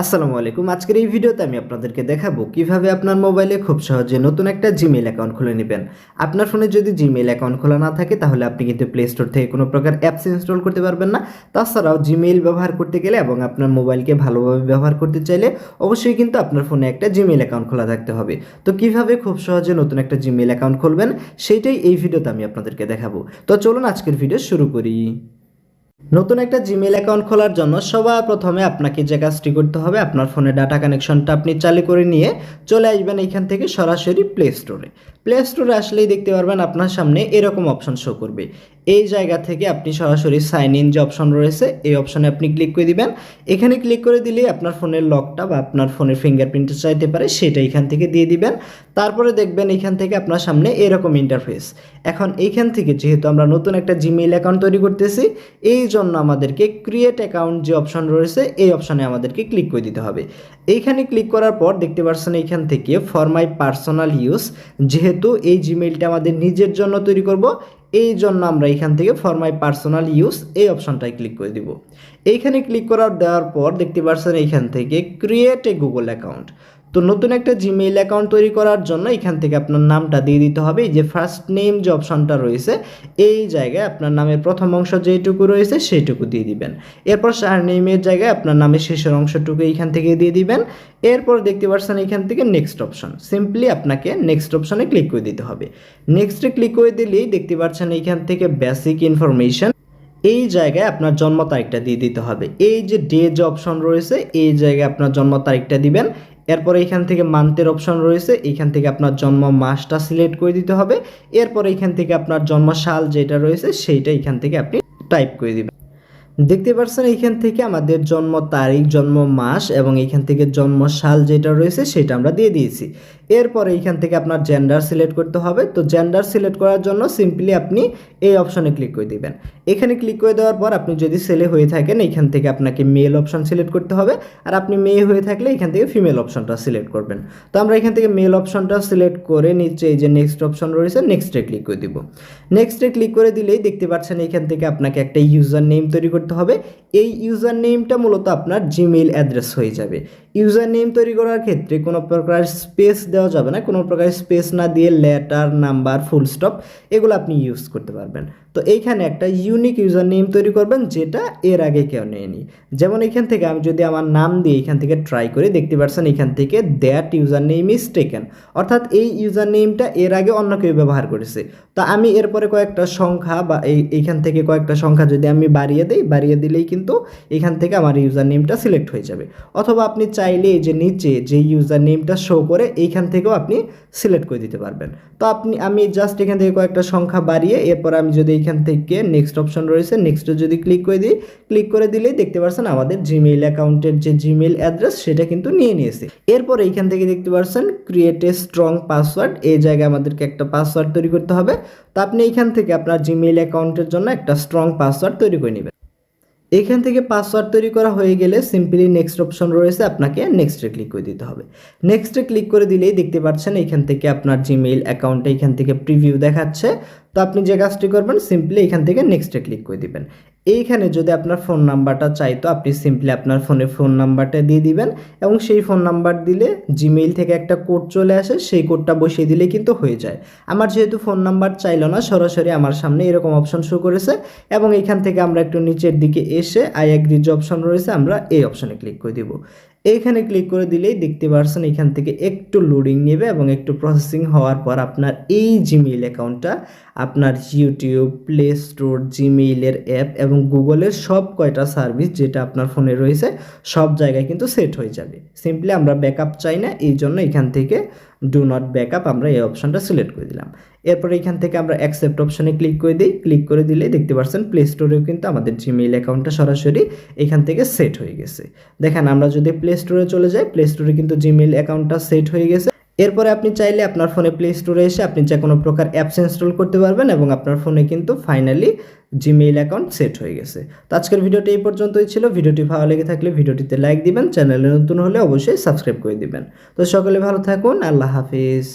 আসসালামু আলাইকুম। আজকের এই ভিডিওতে আমি আপনাদেরকে দেখাবো কীভাবে আপনার মোবাইলে খুব সহজে নতুন একটা জিমেইল অ্যাকাউন্ট খুলে নেবেন। আপনার ফোনে যদি জিমেইল অ্যাকাউন্ট খোলা না থাকে, তাহলে আপনি কিন্তু প্লে স্টোর থেকে কোনো প্রকার অ্যাপস ইনস্টল করতে পারবেন না। তাছাড়াও জিমেইল ব্যবহার করতে গেলে এবং আপনার মোবাইলকে ভালোভাবে ব্যবহার করতে চাইলে অবশ্যই কিন্তু আপনার ফোনে একটা জিমেইল অ্যাকাউন্ট খোলা থাকতে হবে। তো কীভাবে খুব সহজে নতুন একটা জিমেইল অ্যাকাউন্ট খুলবেন, সেইটাই এই ভিডিওতে আমি আপনাদেরকে দেখাবো। তো চলুন আজকের ভিডিও শুরু করি। নতুন একটা জিমেল অ্যাকাউন্ট খোলার জন্য সবার প্রথমে আপনাকে যে কাজটি করতে হবে, আপনার ফোনে ডাটা কানেকশনটা আপনি চালু করে নিয়ে চলে আসবেন এইখান থেকে সরাসরি প্লে স্টোরে প্লে স্টোরে আসলেই দেখতে পারবেন আপনার সামনে এরকম অপশন শো করবে। এই জায়গা থেকে আপনি সরাসরি সাইন ইন যে অপশন রয়েছে, এই অপশনে আপনি ক্লিক করে দিবেন। এখানে ক্লিক করে দিলেই আপনার ফোনের লকটা বা আপনার ফোনের ফিঙ্গারপ্রিন্টটা চাইতে পারে, সেটা এখান থেকে দিয়ে দিবেন। তারপরে দেখবেন এখান থেকে আপনার সামনে এরকম ইন্টারফেস এখন এইখান থেকে যেহেতু আমরা নতুন একটা জিমেইল অ্যাকাউন্ট তৈরি করতেছি, এই জন্য আমাদেরকে ক্রিয়েট অ্যাকাউন্ট যে অপশন রয়েছে, এই অপশনে আমাদেরকে ক্লিক করে দিতে হবে। এইখানে ক্লিক করার পর দেখতে পাচ্ছেন এইখান থেকে ফর মাই পার্সোনাল ইউজ যেহেতু এই জিমেইলটা আমাদের নিজের জন্য তৈরি করব, এই জন্য আমরা এখান থেকে ফর মাই পার্সোনাল ইউজ এই অপশনটায় ক্লিক করে দিব। এইখানে ক্লিক করার দেওয়ার পর দেখতে পাচ্ছেন এইখান থেকে ক্রিয়েট এ গুগল অ্যাকাউন্ট তো নতুন একটা জিমেইল অ্যাকাউন্ট তৈরি করার জন্য এখান থেকে আপনার নামটা দিয়ে দিতে হবে। যে ফার্স্ট নেম যে অপশনটা রয়েছে, এই জায়গায় আপনার নামের প্রথম অংশ যেটুকু রয়েছে সেইটুকু দিয়ে দিবেন। এরপর সার নেমের জায়গায় আপনার নামের শেষের অংশটুকু এইখান থেকে দিয়ে দিবেন। এরপর দেখতে পাচ্ছেন এখান থেকে নেক্সট অপশন সিম্পলি আপনাকে নেক্সট অপশনে ক্লিক করে দিতে হবে। নেক্সটে ক্লিক করে দিলেই দেখতে পাচ্ছেন এইখান থেকে বেসিক ইনফরমেশন এই জায়গায় আপনার জন্ম তারিখটা দিয়ে দিতে হবে। এই যে ডে যে অপশন রয়েছে, এই জায়গায় আপনার জন্ম তারিখটা দিবেন। এরপর এখান থেকে মান্থের অপশন রয়েছে এইখান থেকে আপনার জন্ম মাসটা সিলেক্ট করে দিতে হবে, এরপর এখান থেকে আপনার জন্ম সাল যেটা রয়েছে সেইটা এখান থেকে আপনি টাইপ করে দিবেন। দেখতে পাচ্ছেন এইখান থেকে আমাদের জন্ম তারিখ, জন্ম মাস এবং এইখান থেকে জন্ম সাল যেটা রয়েছে সেটা আমরা দিয়ে দিয়েছি। এরপর এইখান থেকে আপনার জেন্ডার সিলেক্ট করতে হবে। তো জেন্ডার সিলেক্ট করার জন্য সিম্পলি আপনি এই অপশনে ক্লিক করে দিবেন। এখানে ক্লিক করে দেওয়ার পর আপনি যদি ছেলে হয়ে থাকেন এইখান থেকে আপনাকে মেল অপশন সিলেক্ট করতে হবে। আর আপনি মেয়ে হয়ে থাকলে এখান থেকে ফিমেল অপশনটা সিলেক্ট করবেন। তো আমরা এখান থেকে মেল অপশনটা সিলেক্ট করে নিচে এই যে নেক্সট অপশন রয়েছে নেক্সটে ক্লিক করে দিব। নেক্সটে ক্লিক করে দিলেই দেখতে পাচ্ছেন এখান থেকে আপনাকে একটা ইউজার নেম তৈরি করতে হবে। এই ইউজার নেমটা মূলত আপনার জিমেইল অ্যাড্রেস হয়ে যাবে। ইউজার নেম তৈরি করার ক্ষেত্রে কোনো প্রকার স্পেস দেওয়া যাবে না, কোনো প্রকার স্পেস না দিয়ে লেটার, নাম্বার, ফুল স্টপ এগুলো আপনি ইউজ করতে পারবেন। তো এইখানে একটা ইউনিক ইউজার নেম তৈরি করবেন যেটা এর আগে কেউ নেয়নি। যেমন এখান থেকে আমি যদি আমার নাম দিয়ে এখান থেকে ট্রাই করি, দেখতে পাচ্ছেন এখান থেকে that user name is taken অর্থাৎ এই ইউজার নেমটা এর আগে অন্য কেউ ব্যবহার করেছে। তো আমি এরপরে কয়েকটা সংখ্যা বা এই, এইখান থেকে কয়েকটা সংখ্যা যদি আমি বাড়িয়ে দিই, বাড়িয়ে দিলেই কিন্তু এখান থেকে আমার ইউজার নেমটা সিলেক্ট হয়ে যাবে। অথবা আপনি চাইলে যে নিচে যে ইউজার নেমটা শো করে এইখান থেকেও আপনি সিলেক্ট করে দিতে পারবেন। তো আপনি, আমি জাস্ট এখান থেকে কয়েকটা সংখ্যা বাড়িয়ে এরপর আমি যদি এখান থেকে নেক্সট অপশন রয়েছে নেক্সটে যদি ক্লিক করে দিই ক্লিক করে দিলেই দেখতে পাচ্ছেন আমাদের জিমেইল অ্যাকাউন্টের যে জিমেইল অ্যাড্রেস সেটা কিন্তু নিয়ে নিয়েছে। এরপর এইখান থেকে দেখতে পাচ্ছেন ক্রিয়েট এ স্ট্রং পাসওয়ার্ড এই জায়গায় আমাদেরকে একটা পাসওয়ার্ড তৈরি করতে হবে। তো আপনি এইখান থেকে আপনার জিমেইল অ্যাকাউন্টের জন্য একটা স্ট্রং পাসওয়ার্ড তৈরি করে নেবেন। এখান থেকে পাসওয়ার্ড তৈরি করা হয়ে গেলে সিম্পলি নেক্সট অপশন রয়েছে আপনাকে নেক্সটে ক্লিক করে দিতে হবে। নেক্সটে ক্লিক করে দিলেই দেখতে পাচ্ছেন এখান থেকে আপনার জিমেইল অ্যাকাউন্টে এখান থেকে প্রিভিউ দেখাচ্ছে। তো আপনি যে কাজটি করবেন সিম্পলি এখান থেকে নেক্সটে ক্লিক করে দিবেন। এইখানে যদি আপনার ফোন নাম্বারটা চাই, তো আপনি সিম্পলি আপনার ফোনে ফোন নাম্বারটা দিয়ে দিবেন এবং সেই ফোন নাম্বার দিলে জিমেইল থেকে একটা কোড চলে আসে, সেই কোডটা বসিয়ে দিলে কিন্তু হয়ে যায়। আমার যেহেতু ফোন নাম্বার চাইলো না, সরাসরি আমার সামনে এরকম অপশন শো করেছে এবং এখান থেকে আমরা একটু নিচের দিকে এসে আই অ্যাগ্রিজ অপশন রয়েছে, আমরা এই অপশনে ক্লিক করে দিব। এইখানে ক্লিক করে দিলেই দেখতে পারছেন এখান থেকে একটু লোডিং নেবে এবং একটু প্রসেসিং হওয়ার পর আপনার এই জিমেইল অ্যাকাউন্টটা আপনার ইউটিউব প্লে স্টোর জিমেইলের অ্যাপ এবং গুগলের সব কয়টা সার্ভিস যেটা আপনার ফোনে রয়েছে, সব জায়গায় কিন্তু সেট হয়ে যাবে। সিম্পলি আমরা ব্যাকআপ চাই না, এই জন্য এখান থেকে ডু নট ব্যাক আপ আমরা এই অপশানটা সিলেক্ট করে দিলাম। এরপর এখান থেকে আমরা অ্যাকসেপ্ট অপশানে ক্লিক করে দিই। ক্লিক করে দিলে দেখতে পাচ্ছেন প্লে স্টোরেও কিন্তু আমাদের জিমেইল অ্যাকাউন্টটা সরাসরি এখান থেকে সেট হয়ে গেছে। দেখেন আমরা যদি প্লে স্টোরে চলে যাই প্লে স্টোরে কিন্তু জিমেইল অ্যাকাউন্টটা সেট হয়ে গেছে। এরপরে আপনি চাইলে আপনার ফোনে প্লে স্টোরে এসে আপনি যে কোনো প্রকার অ্যাপস ইনস্টল করতে পারবেন এবং আপনার ফোনে কিন্তু ফাইনালি জিমেইল অ্যাকাউন্ট সেট হয়ে গেছে। তো আজকের ভিডিওটি এই পর্যন্তই ছিল। ভিডিওটি ভালো লেগে থাকলে ভিডিওটিতে লাইক দিবেন, চ্যানেলে নতুন হলে অবশ্যই সাবস্ক্রাইব করে দিবেন। তো সকলে ভালো থাকুন, আল্লাহ হাফিজ।